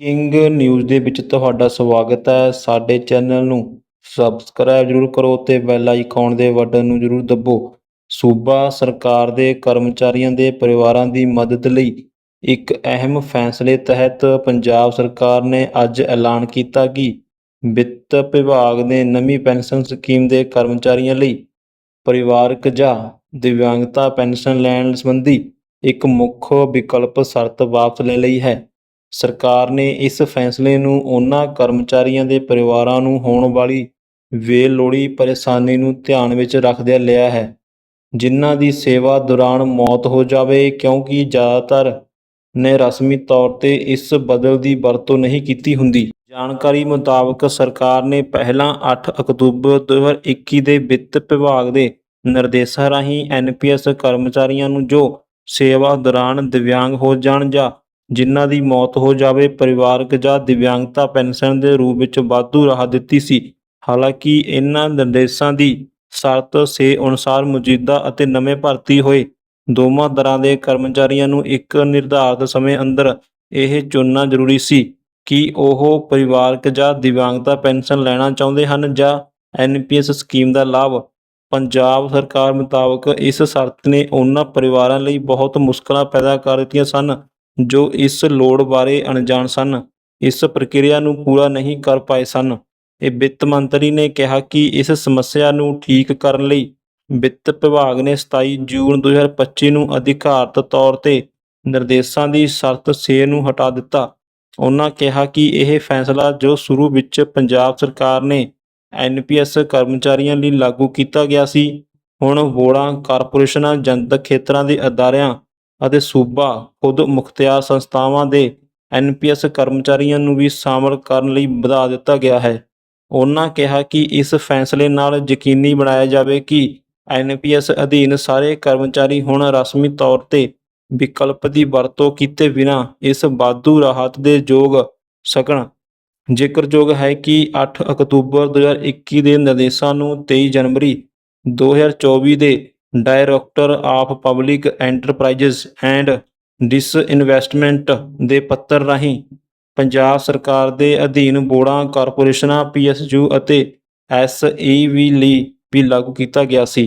King news ਦੇ ਵਿੱਚ ਤੁਹਾਡਾ ਸਵਾਗਤ ਹੈ। ਸਾਡੇ ਚੈਨਲ ਨੂੰ ਸਬਸਕ੍ਰਾਈਬ ਜ਼ਰੂਰ ਕਰੋ ਤੇ ਬੈਲ ਆਈਕਨ ਦੇ ਬਟਨ ਨੂੰ ਜ਼ਰੂਰ ਦਬੋ। ਸੂਬਾ ਸਰਕਾਰ ਦੇ ਕਰਮਚਾਰੀਆਂ ਦੇ ਪਰਿਵਾਰਾਂ ਦੀ ਮਦਦ ਲਈ ਇੱਕ ਅਹਿਮ ਫੈਸਲੇ ਤਹਿਤ ਪੰਜਾਬ ਸਰਕਾਰ ਨੇ ਅੱਜ ਐਲਾਨ ਕੀਤਾ ਕਿ ਵਿੱਤ ਵਿਭਾਗ ਨੇ ਨਵੀਂ ਪੈਨਸ਼ਨ ਸਕੀਮ ਦੇ ਕਰਮਚਾਰੀਆਂ ਲਈ ਪਰਿਵਾਰਕ ਜਾਂ ਦਿਵਿਆਂਗਤਾ ਪੈਨਸ਼ਨ ਲੈਣ ਸੰਬੰਧੀ ਇੱਕ ਮੁੱਖ ਵਿਕਲਪ ਸ਼ਰਤ ਵਾਪਸ ਲੈ ਲਈ ਹੈ। ਸਰਕਾਰ ਨੇ ਇਸ ਫੈਸਲੇ ਨੂੰ ਉਹਨਾਂ ਕਰਮਚਾਰੀਆਂ ਦੇ ਪਰਿਵਾਰਾਂ ਨੂੰ ਹੋਣ ਵਾਲੀ ਬੇਲੋੜੀ ਪਰੇਸ਼ਾਨੀ ਨੂੰ ਧਿਆਨ ਵਿੱਚ ਰੱਖਦਿਆਂ ਲਿਆ ਹੈ। ਜਿਨ੍ਹਾਂ ਦੀ ਸੇਵਾ ਦੌਰਾਨ ਮੌਤ ਹੋ ਜਾਵੇ, ਕਿਉਂਕਿ ਜ਼ਿਆਦਾਤਰ ਨੇ ਰਸਮੀ ਤੌਰ ਤੇ ਇਸ ਬਦਲ ਦੀ ਵਰਤੋਂ ਨਹੀਂ ਕੀਤੀ ਹੁੰਦੀ। ਜਾਣਕਾਰੀ ਮੁਤਾਬਕ ਸਰਕਾਰ ਨੇ ਪਹਿਲਾਂ ਅੱਠ ਅਕਤੂਬਰ 2021 ਦੇ ਵਿੱਤ ਵਿਭਾਗ ਦੇ ਨਿਰਦੇਸ਼ਾਂ ਰਾਹੀਂ ਐਨਪੀਐਸ ਕਰਮਚਾਰੀਆਂ ਨੂੰ ਜੋ ਸੇਵਾ ਦੌਰਾਨ ਦਿਵਿਆਂਗ ਹੋ ਜਾਣ ਜਾਂ ਜਿਨ੍ਹਾਂ ਦੀ ਮੌਤ ਹੋ ਜਾਵੇ, ਪਰਿਵਾਰਕ ਜਾਂ ਦਿਵਿਆਂਗਤਾ ਪੈਨਸ਼ਨ ਦੇ ਰੂਪ ਵਿੱਚ ਵਾਧੂ ਰਾਹਤ ਦਿੱਤੀ ਸੀ। ਹਾਲਾਂਕਿ ਇਹਨਾਂ ਨਿਰਦੇਸ਼ਾਂ ਦੀ ਸ਼ਰਤ ਸੇ ਅਨੁਸਾਰ ਮੌਜੂਦਾ ਅਤੇ ਨਵੇਂ ਭਰਤੀ ਹੋਏ ਦੋਵਾਂ ਦਰਾਂ ਦੇ ਕਰਮਚਾਰੀਆਂ ਨੂੰ ਇੱਕ ਨਿਰਧਾਰਤ ਸਮੇਂ ਅੰਦਰ ਇਹ ਚੁਣਨਾ ਜ਼ਰੂਰੀ ਸੀ ਕਿ ਉਹ ਪਰਿਵਾਰਕ ਜਾਂ ਦਿਵਿਆਂਗਤਾ ਪੈਨਸ਼ਨ ਲੈਣਾ ਚਾਹੁੰਦੇ ਹਨ ਜਾਂ ਐਨਪੀਐਸ ਸਕੀਮ ਦਾ ਲਾਭ। ਪੰਜਾਬ ਸਰਕਾਰ ਮੁਤਾਬਕ ਇਸ ਸ਼ਰਤ ਨੇ ਉਹਨਾਂ ਪਰਿਵਾਰਾਂ ਲਈ ਬਹੁਤ ਮੁਸ਼ਕਲਾਂ ਪੈਦਾ ਕਰ ਦਿੱਤੀਆਂ ਸਨ। ਜੋ ਇਸ ਲੋੜ ਬਾਰੇ ਅਣਜਾਣ ਸਨ, ਇਸ ਪ੍ਰਕਿਰਿਆ ਨੂੰ ਪੂਰਾ ਨਹੀਂ ਕਰ ਪਾਏ ਸਨ। ਇਹ ਵਿੱਤ ਮੰਤਰੀ ਨੇ ਕਿਹਾ ਕਿ ਇਸ ਸਮੱਸਿਆ ਨੂੰ ਠੀਕ ਕਰਨ ਲਈ ਵਿੱਤ ਵਿਭਾਗ ਨੇ 27 ਜੂਨ 2025 ਨੂੰ ਅਧਿਕਾਰਤ ਤੌਰ ਤੇ ਨਿਰਦੇਸ਼ਾਂ ਦੀ ਸ਼ਰਤ ਸੇ ਨੂੰ ਹਟਾ ਦਿੱਤਾ। ਉਹਨਾਂ ਕਿਹਾ ਕਿ ਇਹ ਫੈਸਲਾ ਜੋ ਸ਼ੁਰੂ ਵਿੱਚ ਪੰਜਾਬ ਸਰਕਾਰ ਨੇ ਐਨਪੀਐਸ ਕਰਮਚਾਰੀਆਂ ਲਈ ਲਾਗੂ ਕੀਤਾ ਗਿਆ ਸੀ, ਹੁਣ ਬੋਰਡਾਂ ਕਾਰਪੋਰੇਸ਼ਨਾਂ, ਜਨਤਕ ਖੇਤਰਾਂ ਦੇ ਅਦਾਰਿਆਂ ਅਤੇ ਸੂਬਾ ਖੁਦ ਮੁਖਤਿਆਰ ਸੰਸਥਾਵਾਂ ਦੇ ਐਨਪੀਐਸ ਕਰਮਚਾਰੀਆਂ ਨੂੰ ਵੀ ਸ਼ਾਮਲ ਕਰਨ ਲਈ ਵਧਾ ਦਿੱਤਾ ਗਿਆ ਹੈ। ਉਹਨਾਂ ਕਿਹਾ ਕਿ ਇਸ ਫੈਸਲੇ ਨਾਲ ਯਕੀਨੀ ਬਣਾਇਆ ਜਾਵੇ ਕਿ ਐਨਪੀਐਸ ਅਧੀਨ ਸਾਰੇ ਕਰਮਚਾਰੀ ਹੁਣ ਰਸਮੀ ਤੌਰ ਤੇ ਵਿਕਲਪ ਦੀ ਵਰਤੋਂ ਕੀਤੇ ਬਿਨਾਂ ਇਸ ਵਾਧੂ ਰਾਹਤ ਦੇ ਯੋਗ ਸਕਣ। ਜ਼ਿਕਰਯੋਗ ਹੈ ਕਿ 8 ਅਕਤੂਬਰ 2021 ਦੇ ਨਿਰਦੇਸ਼ਾਂ ਨੂੰ 23 ਜਨਵਰੀ 2024 ਦੇ director of public enterprises and disinvestment ਦੇ ਪੱਤਰ ਰਾਹੀਂ ਪੰਜਾਬ ਸਰਕਾਰ ਦੇ ਅਧੀਨ ਬੋਰਡਾਂ ਕਾਰਪੋਰੇਸ਼ਨਾਂ, ਪੀਐਸਯੂ ਅਤੇ ਐਸਈਵੀ ਲਈ ਵੀ ਲਾਗੂ ਕੀਤਾ ਗਿਆ ਸੀ।